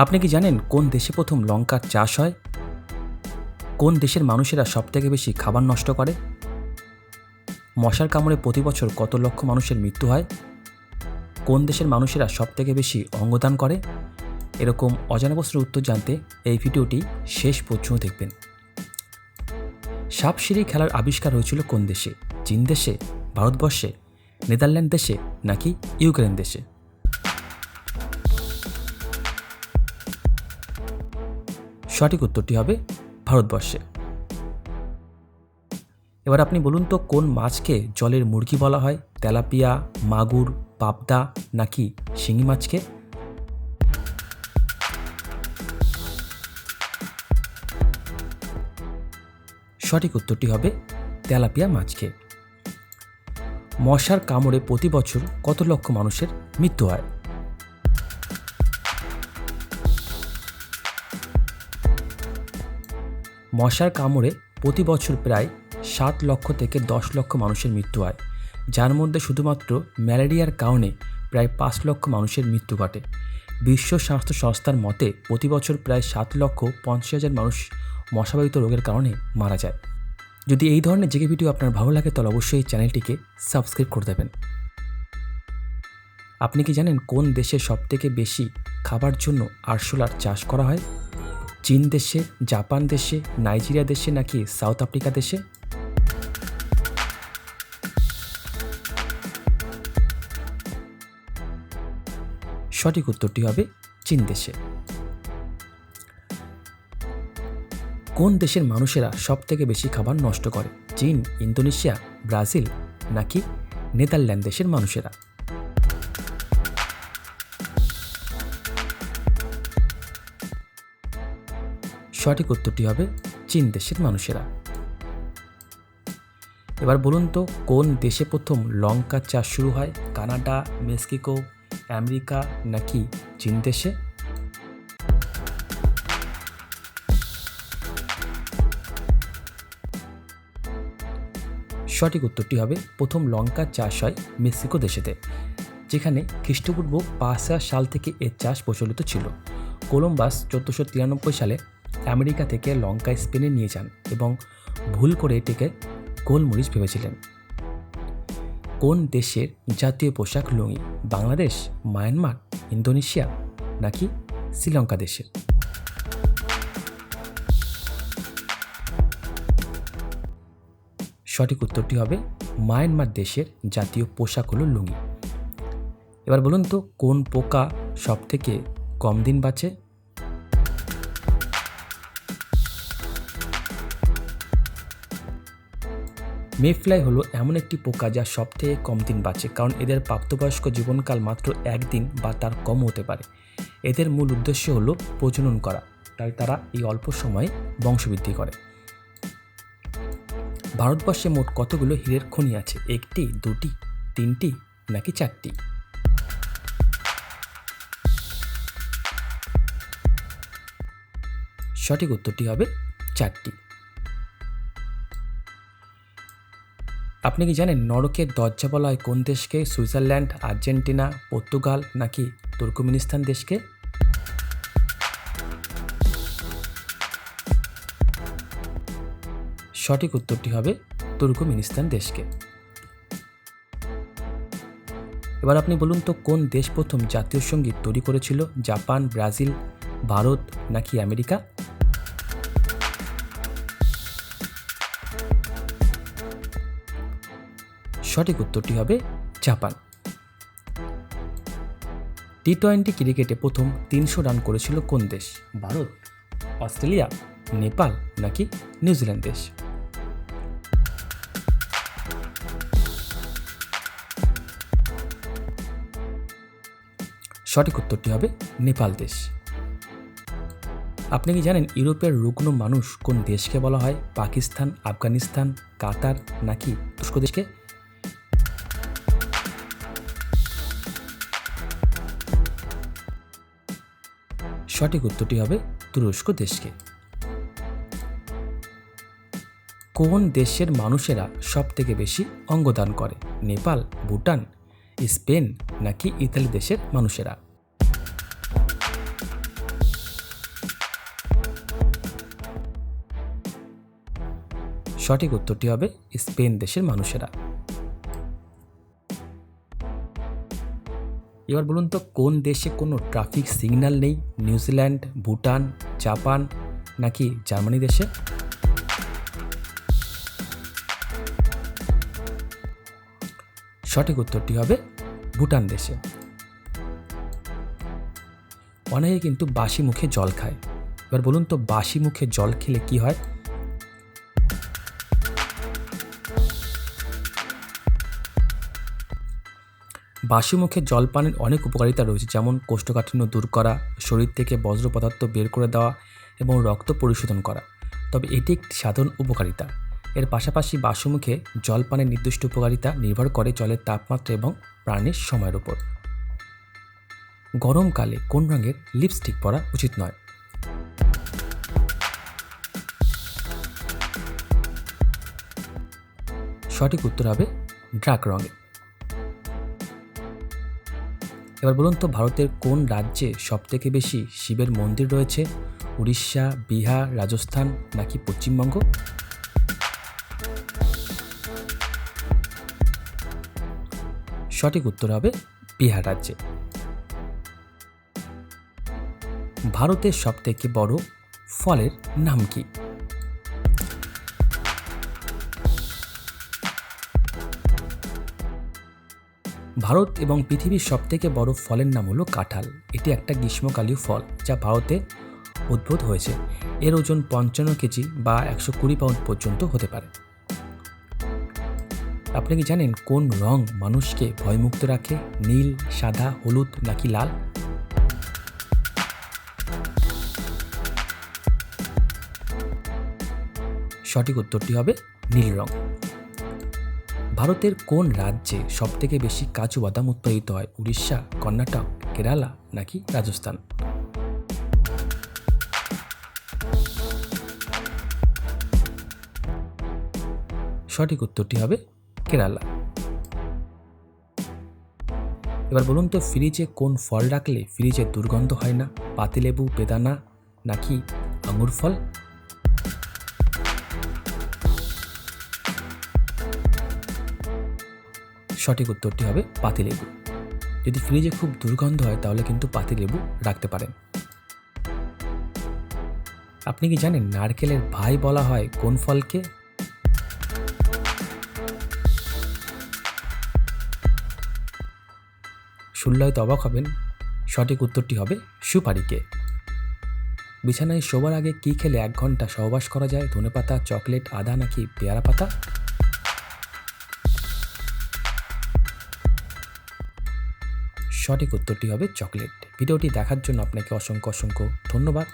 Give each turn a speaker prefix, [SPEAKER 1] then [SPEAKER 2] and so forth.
[SPEAKER 1] আপনি কি জানেন কোন দেশে প্রথম লঙ্কার চাষ হয়? কোন দেশের মানুষেরা সবথেকে বেশি খাবার নষ্ট করে? মশার কামড়ে প্রতি বছর কত লক্ষ মানুষের মৃত্যু হয়? কোন দেশের মানুষেরা সবথেকে বেশি অঙ্গদান করে? এরকম অজানা প্রশ্নের উত্তর জানতে এই ভিডিওটি শেষ পর্যন্ত দেখবেন। সাপসিঁড়ি খেলার আবিষ্কার হয়েছিল কোন দেশে? চীন দেশে, ভারতবর্ষে, নেদারল্যান্ড দেশে নাকি ইউক্রেন দেশে? সঠিক উত্তরটি হবে ভারতবর্ষে। এবার আপনি বলুন তো, কোন মাছকে জলের মুরগি বলা হয়? তেলাপিয়া, মাগুর, পাবদা নাকি শিঙি মাছকে? সঠিক উত্তরটি হবে তেলাপিয়া মাছকে। মশার কামড়ে প্রতি বছর কত লক্ষ মানুষের মৃত্যু হয়? মশার কামড়ে প্রতি বছর প্রায় সাত লক্ষ থেকে দশ লক্ষ মানুষের মৃত্যু হয়, যার মধ্যে শুধুমাত্র ম্যালেরিয়ার কারণে প্রায় পাঁচ লক্ষ মানুষের মৃত্যু ঘটে। বিশ্ব স্বাস্থ্য সংস্থার মতে, প্রতি বছর প্রায় সাত লক্ষ পঞ্চাশ হাজার মানুষ মশাবাহিত রোগের কারণে মারা যায়। যদি এই ধরনের জেগে ভিডিও আপনার ভালো লাগে, তাহলে অবশ্যই চ্যানেলটিকে সাবস্ক্রাইব করে দেবেন। আপনি কি জানেন কোন দেশে সবথেকে বেশি খাবার জন্য আরশোলার চাষ করা হয়? চীন দেশে, জাপান দেশে, নাইজেরিয়া দেশে নাকি সাউথ আফ্রিকা দেশে? সঠিক উত্তরটি হবে চীন দেশে। কোন দেশের মানুষেরা সব থেকে বেশি খাবার নষ্ট করে? চীন, ইন্দোনেশিয়া, ব্রাজিল নাকি নেদারল্যান্ড দেশের মানুষেরা? সঠিক উত্তরটি হবে চীন দেশের মানুষেরা। এবার বলুন তো, কোন দেশে প্রথম লঙ্কা চাষ শুরু হয়? কানাডা, মেক্সিকো, আমেরিকা নাকি চীন দেশে? সঠিক উত্তরটি হবে, প্রথম লঙ্কা চাষ হয় মেক্সিকো দেশেতে, যেখানে খ্রিস্টপূর্ব পাঁচ হাজার সাল থেকে এর চাষ প্রচলিত ছিল। কোলম্বাস চোদ্দোশো সালে আমেরিকা থেকে লঙ্কা স্পেনে নিয়ে যান এবং ভুল করে এটিকে গোলমরিচ ভেবেছিলেন। কোন দেশের জাতীয় পোশাক লুঙ্গি? বাংলাদেশ, মায়ানমার, ইন্দোনেশিয়া নাকি শ্রীলঙ্কা দেশের? সঠিক উত্তরটি হবে মায়ানমার দেশের জাতীয় পোশাক হলো লুঙ্গি। এবার বলুন তো কোন পোকা সব থেকে কম দিন বাঁচে? মেফ্লাই হলো এমন একটি পোকা যা সব থেকে কম দিন বাঁচে, কারণ এদের প্রাপ্তবয়স্ক জীবনকাল মাত্র একদিন বা তার কম হতে পারে। এদের মূল উদ্দেশ্য হলো প্রজনন করা, তাই তারা এই অল্প সময়ে বংশবৃদ্ধি করে। ভারতবর্ষে মোট কতগুলো হীরের খনি আছে? একটি, দুটি, তিনটি, নাকি চারটি? সঠিক উত্তরটি হবে চারটি। আপনি কি জানেন নরকের দরজা বলা হয় কোন দেশকে? সুইজারল্যান্ড, আর্জেন্টিনা, পর্তুগাল নাকি তুর্কমেনিস্তান দেশকে? সঠিক উত্তরটি হবে তুর্কমেনিস্তান দেশকে। এবার আপনি বলুন তো, কোন দেশ প্রথম জাতীয় সংগীত তৈরি করেছিল? জাপান, ব্রাজিল, ভারত নাকি আমেরিকা? সঠিক উত্তরটি হবে জাপান। টি টোয়েন্টি ক্রিকেটে প্রথম তিনশো রান করেছিল কোন দেশ? ভারত, অস্ট্রেলিয়া, নেপাল নাকি নিউজিল্যান্ড দেশ? সঠিক উত্তরটি হবে নেপাল দেশ। আপনি কি জানেন ইউরোপের রুগ্ন মানুষ কোন দেশকে বলা হয়? পাকিস্তান, আফগানিস্তান, কাতার নাকি তুর্ক দেশকে? সঠিক উত্তরটি হবে তুরস্ক দেশকে। কোন দেশের মানুষেরা সব থেকে বেশি অঙ্গদান করে? নেপাল, ভুটান, স্পেন নাকি ইতালি দেশের মানুষেরা? সঠিক উত্তরটি হবে স্পেন দেশের মানুষেরা। এবার বলুন তো, কোন দেশে কোনো ট্রাফিক সিগন্যাল নেই? নিউজিল্যান্ড, ভুটান, জাপান, নাকি জার্মানি দেশে? সঠিক উত্তরটি হবে ভুটান দেশে। অনেকে কিন্তু বাসি মুখে জল খায়। এবার বলুন তো বাসি মুখে জল খেলে কি হয়? বাসি মুখে জল পানের অনেক উপকারিতা রয়েছে, যেমন কোষ্ঠকাঠিন্য দূর করা, শরীর থেকে বজ্র পদার্থ বের করে দেওয়া এবং রক্ত পরিশোধন করা। তবে এটি একটি সাধারণ উপকারিতা। এর পাশাপাশি বাসুমুখে জল পানের নির্দিষ্ট উপকারিতা নির্ভর করে জলের তাপমাত্রা এবং প্রাণীর সময়ের উপর। গরমকালে কোন রঙের লিপস্টিক পরা উচিত নয়? সঠিক উত্তর হবে ড্রাক রঙের। এবার বলুন তো, ভারতের কোন রাজ্যে সবথেকে বেশি শিবের মন্দির রয়েছে? উড়িষ্যা, বিহার, রাজস্থান নাকি পশ্চিমবঙ্গ? সঠিক উত্তর হবে বিহার রাজ্যে। ভারতের সবথেকে বড় ফলের নাম কি? ভারত এবং পৃথিবীর সবথেকে বড় ফলের নাম হলো কাঁঠাল। এটি একটা গ্রীষ্মকালীয় ফল যা ভারতে উদ্ভূত হয়েছে। এর ওজন পঞ্চান্ন কেজি বা একশো কুড়ি পাউন্ড পর্যন্ত হতে পারে। আপনি কি জানেন কোন রং মানুষকে ভয়মুক্ত রাখে? নীল, সাদা, হলুদ নাকি লাল? সঠিক উত্তরটি হবে নীল রং। ভারতের কোন রাজ্যে সবথেকে বেশি কাজু বাদাম উৎপাদিত হয়? উড়িষ্যা, কর্ণাটক, কেরালা নাকি রাজস্থান? সঠিক উত্তরটি হবে কেরালা। এবার বলুন তো, ফ্রিজে কোন ফল রাখলে ফ্রিজে দুর্গন্ধ হয় না? পাতিলেবু, বেদানা নাকি আঙুর ফল? সঠিক উত্তরটি হবে পাতিলেবু যদি ফ্রিজে খুব দুর্গন্ধ হয়, তাহলে কিন্তু পাতিলেবু রাখতে পারেন। আপনি কি জানেন নারকেলের ভাই বলা হয় কোন ফলকে? শুনলে হয়তো অবাক হবেন, সঠিক উত্তরটি হবে সুপারিকে। বিছানায় শোবার আগে কি খেলে এক ঘণ্টা সহবাস করা যায়? ধনেপাতা, চকলেট, আদা নাকি পেয়ারা পাতা? সঠিক উত্তরটি হবে চকলেট। ভিডিওটি দেখার জন্য আপনাকে অসংখ্য অসংখ্য ধন্যবাদ।